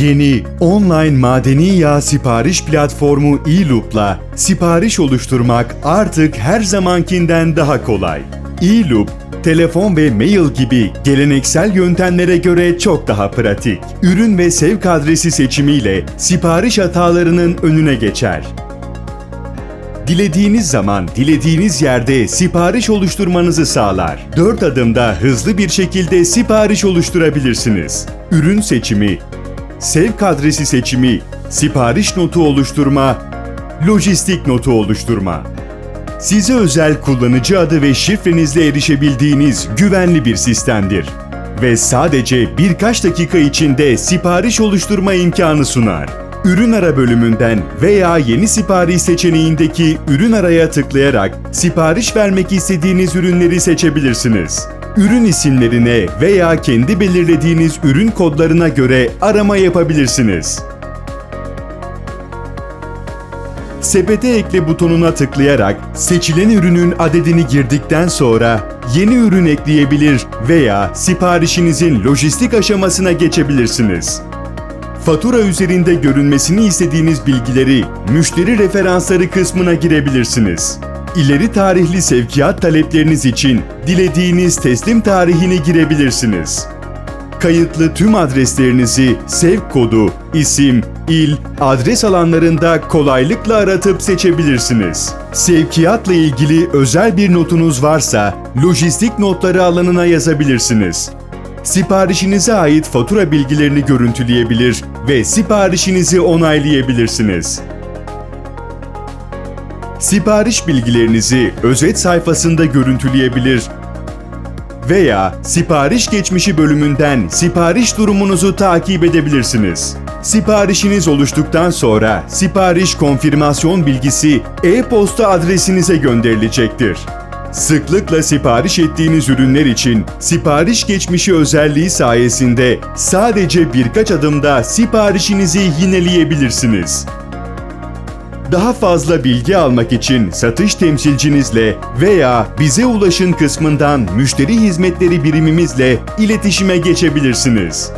Yeni online madeni yağ sipariş platformu eLoop'la sipariş oluşturmak artık her zamankinden daha kolay. eLoop, telefon ve mail gibi geleneksel yöntemlere göre çok daha pratik. Ürün ve sevk adresi seçimiyle sipariş hatalarının önüne geçer. Dilediğiniz zaman, dilediğiniz yerde sipariş oluşturmanızı sağlar. 4 adımda hızlı bir şekilde sipariş oluşturabilirsiniz. Ürün seçimi, sevk adresi seçimi, sipariş notu oluşturma, lojistik notu oluşturma. Size özel kullanıcı adı ve şifrenizle erişebildiğiniz güvenli bir sistemdir. Ve sadece birkaç dakika içinde sipariş oluşturma imkanı sunar. Ürün ara bölümünden veya yeni sipariş seçeneğindeki ürün araya tıklayarak sipariş vermek istediğiniz ürünleri seçebilirsiniz. Ürün isimlerine veya kendi belirlediğiniz ürün kodlarına göre arama yapabilirsiniz. Sepete ekle butonuna tıklayarak seçilen ürünün adedini girdikten sonra yeni ürün ekleyebilir veya siparişinizin lojistik aşamasına geçebilirsiniz. Fatura üzerinde görünmesini istediğiniz bilgileri müşteri referansları kısmına girebilirsiniz. İleri tarihli sevkiyat talepleriniz için dilediğiniz teslim tarihini girebilirsiniz. Kayıtlı tüm adreslerinizi sevk kodu, isim, il, adres alanlarında kolaylıkla aratıp seçebilirsiniz. Sevkiyatla ilgili özel bir notunuz varsa lojistik notları alanına yazabilirsiniz. Siparişinize ait fatura bilgilerini görüntüleyebilir ve siparişinizi onaylayabilirsiniz. Sipariş bilgilerinizi özet sayfasında görüntüleyebilir veya sipariş geçmişi bölümünden sipariş durumunuzu takip edebilirsiniz. Siparişiniz oluştuktan sonra sipariş konfirmasyon bilgisi e-posta adresinize gönderilecektir. Sıklıkla sipariş ettiğiniz ürünler için sipariş geçmişi özelliği sayesinde sadece birkaç adımda siparişinizi yineleyebilirsiniz. Daha fazla bilgi almak için satış temsilcinizle veya bize ulaşın kısmından müşteri hizmetleri birimimizle iletişime geçebilirsiniz.